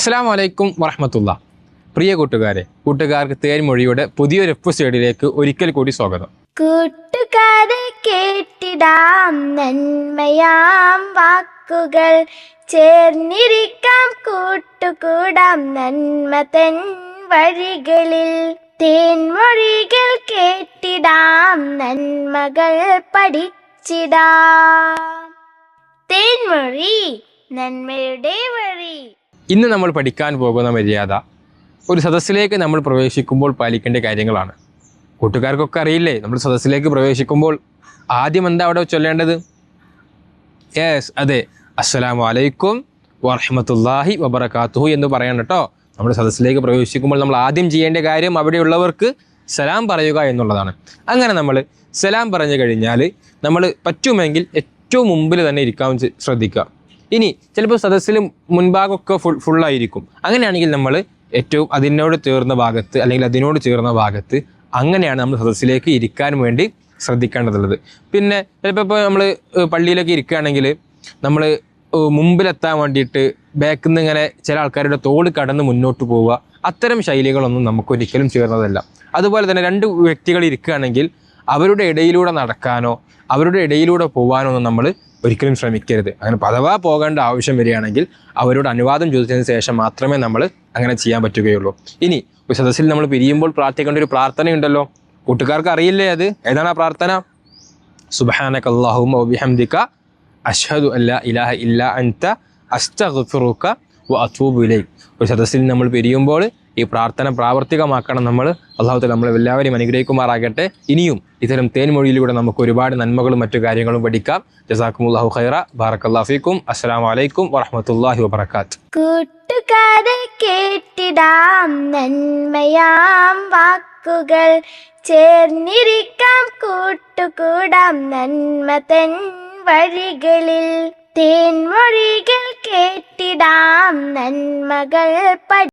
അസ്സാം വലൈക്കും വറഹമത്തുള്ള. പ്രിയ കൂട്ടുകാരെ കൂട്ടുകാർക്ക് തേൻമൊഴിയുടെ പുതിയൊരു എപ്പിസോഡിലേക്ക് ഒരിക്കൽ കൂടി സ്വാഗതം. കൂട്ടുകാരെ കേട്ടിടാം നന്മയാം വാക്കുകൾ. ചേർന്നിരിക്കാം കൂട്ടുകൂടാം നന്മ തൻ വഴികളിൽ. തേൻമൊഴികൾ കേട്ടിടാം നന്മകൾ പഠിച്ചിടാം. തേൻമൊഴി നന്മയുടെ വഴി. ഇന്ന് നമ്മൾ പഠിക്കാൻ പോകുന്ന മര്യാദ ഒരു സദസ്സിലേക്ക് നമ്മൾ പ്രവേശിക്കുമ്പോൾ പാലിക്കേണ്ട കാര്യങ്ങളാണ്. കൂട്ടുകാർക്കൊക്കെ അറിയില്ലേ നമ്മൾ സദസ്സിലേക്ക് പ്രവേശിക്കുമ്പോൾ ആദ്യം എന്താ അവിടെ ചൊല്ലേണ്ടത്? യെസ് അതെ. അസ്സലാമു അലൈക്കും വറഹമത്തല്ലാഹി വബറക്കാത്തു എന്ന് പറയണം കേട്ടോ. നമ്മൾ സദസ്സിലേക്ക് പ്രവേശിക്കുമ്പോൾ നമ്മൾ ആദ്യം ചെയ്യേണ്ട കാര്യം അവിടെയുള്ളവർക്ക് സലാം പറയുക എന്നുള്ളതാണ്. അങ്ങനെ നമ്മൾ സലാം പറഞ്ഞു കഴിഞ്ഞാൽ നമ്മൾ പറ്റുമെങ്കിൽ ഏറ്റവും മുമ്പിൽ തന്നെ ഇരിക്കാൻ ശ്രദ്ധിക്കുക. ഇനി ചിലപ്പോൾ സദസ്സിൽ മുൻഭാഗമൊക്കെ ഫുൾ ഫുള്ളായിരിക്കും അങ്ങനെയാണെങ്കിൽ നമ്മൾ ഏറ്റവും അതിനോട് ചേർന്ന ഭാഗത്ത് അല്ലെങ്കിൽ അതിനോട് ചേർന്ന ഭാഗത്ത് അങ്ങനെയാണ് നമ്മൾ സദസ്സിലേക്ക് ഇരിക്കാൻ വേണ്ടി ശ്രദ്ധിക്കേണ്ടതുള്ളത്. പിന്നെ ചിലപ്പോൾ ഇപ്പോൾ നമ്മൾ പള്ളിയിലൊക്കെ ഇരിക്കുകയാണെങ്കിൽ നമ്മൾ മുമ്പിലെത്താൻ വേണ്ടിയിട്ട് ബാക്കിൽ നിന്ന് ഇങ്ങനെ ചില ആൾക്കാരുടെ തോട് കടന്ന് മുന്നോട്ട് പോവുക. അത്തരം ശൈലികളൊന്നും നമുക്ക് ഒരിക്കലും ചേർന്നതല്ല. അതുപോലെ തന്നെ രണ്ട് വ്യക്തികൾ ഇരിക്കുകയാണെങ്കിൽ അവരുടെ ഇടയിലൂടെ നടക്കാനോ അവരുടെ ഇടയിലൂടെ പോകാനോ ഒന്നും നമ്മൾ ഒരിക്കലും ശ്രമിക്കരുത്. അങ്ങനെ അഥവാ പോകേണ്ട ആവശ്യം വരികയാണെങ്കിൽ അവരോട് അനുവാദം ചോദിച്ചതിന് ശേഷം മാത്രമേ നമ്മൾ അങ്ങനെ ചെയ്യാൻ പറ്റുകയുള്ളൂ. ഇനി ഒരു സദസ്സിൽ നമ്മൾ പിരിയുമ്പോൾ പ്രാർത്ഥിക്കേണ്ട ഒരു പ്രാർത്ഥനയുണ്ടല്ലോ? കൂട്ടുകാർക്ക് അറിയില്ലേ അത്? ഏതാണ് ആ പ്രാർത്ഥന? സുബഹാനക വബിഹംദിക അഷ്ഹദു ഇലാഹ ഇല്ല അൻത ഇലൈക്. ഒരു സദസ്സിൽ നമ്മൾ പിരിയുമ്പോൾ ഈ പ്രാർത്ഥന പ്രാവർത്തികമാക്കണം നമ്മൾ. അള്ളാഹുത്തിൽ നമ്മളെ എല്ലാവരെയും അനുഗ്രഹിക്കുമാറാകട്ടെ. ഇനിയും ഇത്തരം തേൻമൊഴിയിലൂടെ നമുക്ക് ഒരുപാട് നന്മകളും മറ്റു കാര്യങ്ങളും പഠിക്കാം. ജസാക്കുമുല്ലാഹു ഖൈറ. ബാറക്കല്ലാഫിക്കും അസ്സലാമു അലൈക്കും വറഹ്മത്തുള്ളാഹി വബറകാത്ത്. കൂട്ടുകാരെ കേട്ടിടാം നന്മയാം വാക്കുകൾ. ചേർന്നിരിക്കാം കൂട്ടുകൂടാം നന്മ തൻ വഴികളിൽ. തേൻമൊഴികൾ കേട്ടിടാം നന്മകൾ പഠി